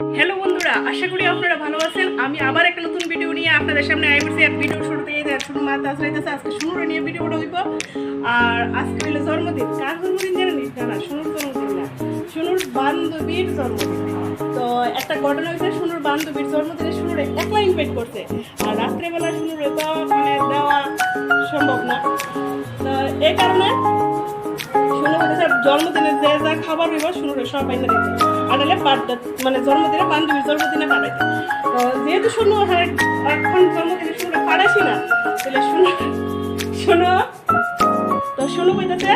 Hello বন্ধুরা, আশা করি আপনারা ভালো আছেন। আমি আবার একটা নতুন ভিডিও নিয়ে আপনাদের সামনে আইবছি আর ভিডিও শুরুতেই যে শুরু মাথা আসলাইতেছে আজকে শুনুরে নিয়ে ভিডিওটা হইব। আর আজকে হইল জন্মদিন। কার জন্মদিন জানেন? না শুনুর জন্মদিন। না শুনুর বান্ধবীর জন্মদিন। তো একটা ঘটনা হয়েছে শুনুর বান্ধবীর জন্মদিনে শুনুরে একলা ইনভাইট করছে। আর রাত্রেবেলা শুনুরে তো মানে দেওয়া সম্ভব না। তো এই কারণে শুনে হচ্ছে জন্মদিনে যে যা খাবার হইব শুনুরে সব বাইনা দিতে। আনালে বার্থডে মানে জন্মদিনে বান্ধবীর জন্মদিনে পাঠাইতে তো যেহেতু শুনো হ্যাঁ এখন জন্মদিনে শুনে পাঠাইছি না, তাহলে শুনো শোনো তো শুনো কইতেছে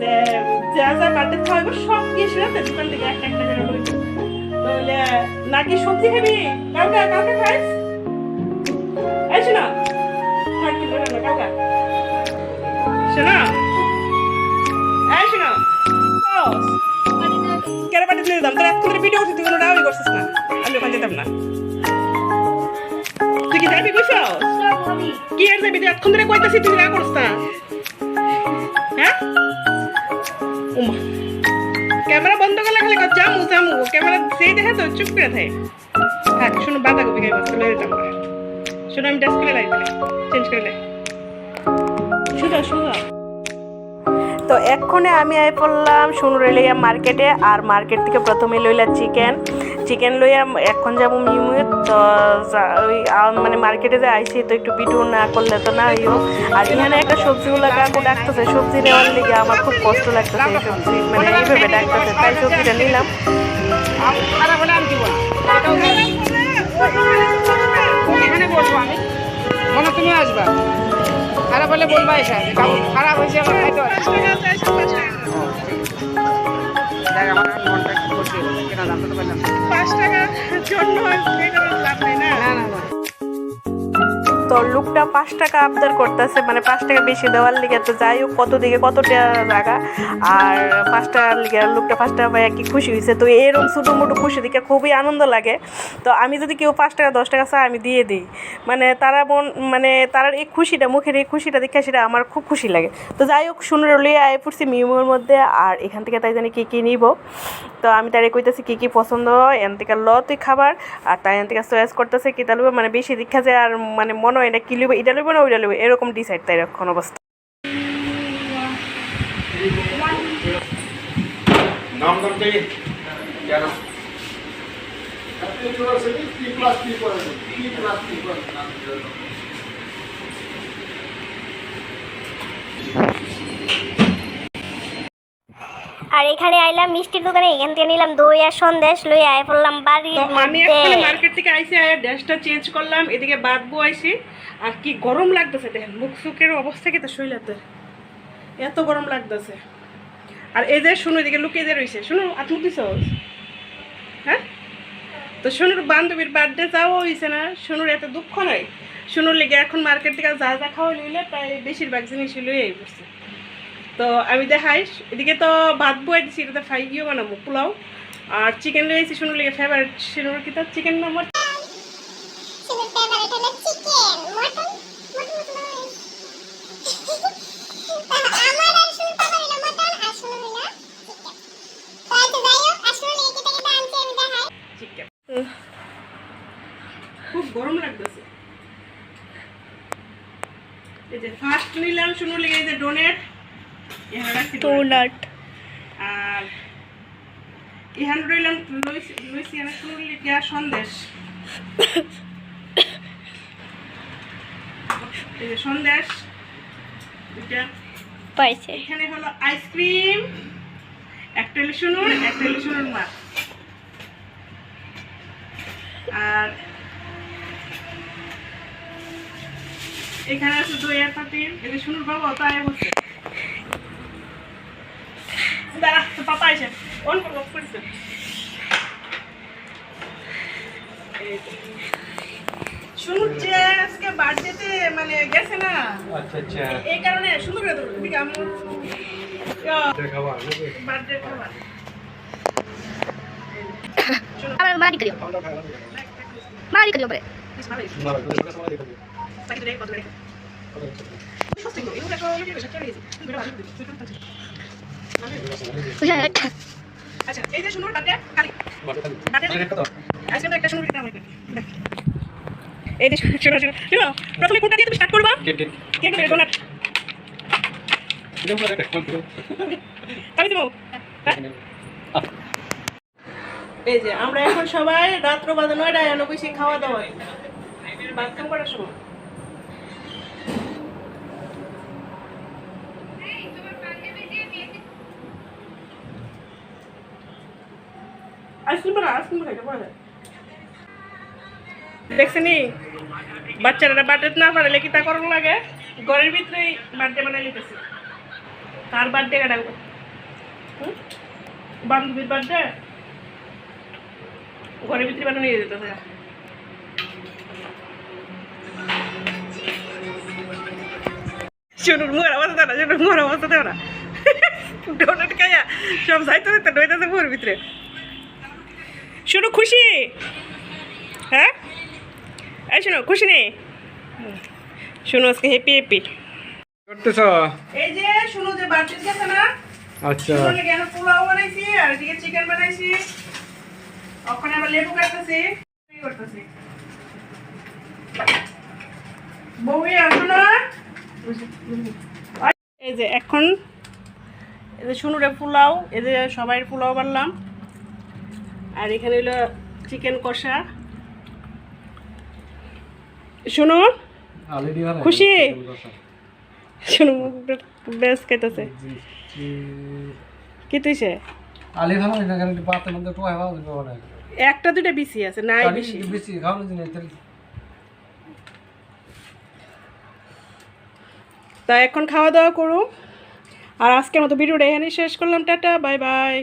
যে যা যা বার্থডে খাওয়াইব সব কিছু সেটা দোকান থেকে একটা একটা করে লইব তাহলে নাকি সবজি খাবি? কাউকে কাউকে খাইস? এই শোনো। থাকবি না, কাউকে? কি আর যাবি? এতক্ষণ ধরে কইতাছি, তুই না করছ হ্যাঁ? উমা। ক্যামেরা বন্ধ করলে খালি জামু জামু ক্যামেরা সেই দেখে তো চুপ করে থাকে। থাক, শোনো, বাঁধাকপি খাইবা, চলে যেতাম শুনো, আমি ড্রেস করে লাগবে চেঞ্জ করে লাই। শুধু শুধু। তো এক্ষণে আমি আই পড়লাম শুনুরে লইয়া মার্কেটে আর মার্কেট থেকে প্রথমে লইলা চিকেন। চিকেন লইয়া এখন যাব মিমুয়ে তো ওই মানে মার্কেটে যে আইছি, তো একটু ভিডিও না করলে তো না ইও আর এখানে একটা সবজিগুলো কাকু ডাকতেছে, সবজি নেওয়ার লিগে আমার খুব কষ্ট লাগতেছে এই সবজি মানে এইভাবে ডাকতেছে, তাই সবজিটা নিলাম। মনে তুমি আসবা। খারাপ হলে বলবা এসা খারাপ হয়েছে আমার খাইতে পারে আমার মনটা একটু করছে কেনা জানতে পারলাম পাঁচ টাকার জন্য তো লোকটা পাঁচ টাকা আবদার করতেছে মানে পাঁচ টাকা বেশি দেওয়ার লিগে তো যাই হোক, কত দিকে কত টাকা আর পাঁচ টাকার লিগে লোকটা পাঁচ টাকা পাই কি খুশি হয়েছে তো এরকম ছোটো মোটো খুশি দিকে খুবই আনন্দ লাগে। তো আমি যদি কেউ পাঁচ টাকা, দশ টাকা চাই আমি দিয়ে দিই। মানে তারা মন মানে তার এই খুশিটা, মুখের এই খুশিটা দেখে সেটা আমার খুব খুশি লাগে। তো যাই হোক শুনে রলিয়ে আয় পড়ছি মিউমের মধ্যে, আর এখান থেকে তাই জানি কী কী নিব। তো আমি তারে কইতেছি কী কী পছন্দ হয় এন থেকে ল তুই খাবার, আর তাই এন থেকে চয়েস করতেছে কী তাহলে মানে বেশি দীক্ষা যায় আর মানে মনে হয় এটা কি লইব এটা লইব না ওইটা লইব? এরকম ডিসাইড তাই এখন অবস্থা। নাম নাম আর এখানে আইলাম মিষ্টির দোকানে এখান থেকে নিলাম দই আর সন্দেশ লই আয় পড়লাম বাড়ির তো আমি এখানে মার্কেট থেকে আইসি আর ড্রেসটা চেঞ্জ করলাম এদিকে বাদ বউ আইসি। আর কি গরম লাগতেছে দেখেন মুখ সুখের অবস্থা কি তো শৈলাতে এত গরম লাগতেছে। আর এই যে শুনো এদিকে লুকিয়ে দিয়ে রয়েছে শুনো আত্ম দিছ? হ্যাঁ? তো শুনুর বান্ধবীর বার্থডে যাওয়া হয়েছে না শুনুর এত দুঃখ নাই। শুনুর লেগে এখন মার্কেট থেকে যা যা খাওয়া লইলে প্রায় বেশিরভাগ জিনিস লইয়াই পড়ছে। তো আমি দেখাই। এদিকে তো ভাত বয়ে দিছি এটাতে ফ্রাই গিয়েও বানাবো পোলাও। আর চিকেন রয়েছে শুনুর লেগে ফেভারিট শুনুর কি তার চিকেন নাম্বার খুব গরম লাগতেছে। এই যে ফার্স্ট নিলাম শুনুর লেগে এই যে ডোনেট ডোনাট আর এখানে রইলাম লইছি এখানে শুনুর লেগে সন্দেশ। সন্দেশ পাইছে। এখানে হলো আইসক্রিম একটা হলো শুনুন একটা হলো শুনুন মাছ। আর এখানে আছে দই আর পাতিল এই যে শুনুন বাবা আয় বসছে দাঁড়া পাপা এসে। অন করব করছে শুনুর যে আজকে বার্থডেতে মানে গেছে না আচ্ছা আচ্ছা। এই কারণে সুন্দর করে ধরো এদিকে বার্থডে খাবার। আমার মারি করিও। মারি করিও পরে। সস্তা করে এটা তো আমি যেটা চাই এটা ভালো করে আচ্ছা এই যে শুনুন একটা শুনুন আমার এই যে শুনো শুনো শুনো শুনো। প্রথমে কোনটা দিয়ে তুমি স্টার্ট করবা? কেক কেক কে করে ডোনাট এটা পুরো একটা কোন আমি দেবো। এই যে আমরা এখন সবাই রাত্র বাজে নয়টায় এনে বসে খাওয়া দাওয়া বাথরুম করার সময়? বাচ্চারা বার্থডে না পারলে কি তা লাগে? ঘরের ভিতরেই বার্থডে বানাই লিতেছে কার বার্থডে বান্ধবীর বার্থডে? ঘরের ভিতরে বানানো নিয়ে যেতে হবে না শুনুন ডোনাট খাইয়া সব যাইতে ভিতরে। শুনো খুশি? হ্যাঁ? এই শোনো খুশি নেই শুনো আজকে হ্যাপি হ্যাপি করতেছ? এই যে শুনো যে বার্থডে গেছে না? আচ্ছা। শুনো কেন পোলাও বানাইছি আর এদিকে চিকেন বানাইছি। ওখানে আবার লেবু কাটতেছি কি করতেছি। বউই আসো না এই যে এখন এই যে শুনুরে পোলাও এই যে সবাই পোলাও বানলাম। আর এখানে হলো চিকেন কষা। শুনো খুশি? শুনো বেশ খাইতেছে কি? তুইছে আলি খানো না কারণ পাতে মধ্যে টোয়া খাওয়া দিতে পারে একটা দুটা বিসি আছে নাই বেশি বেশি খাওয়ানো জিনিস তা এখন খাওয়া দাওয়া করুন আর আজকের মতো ভিডিওটা এখানেই শেষ করলাম টাটা বাই বাই।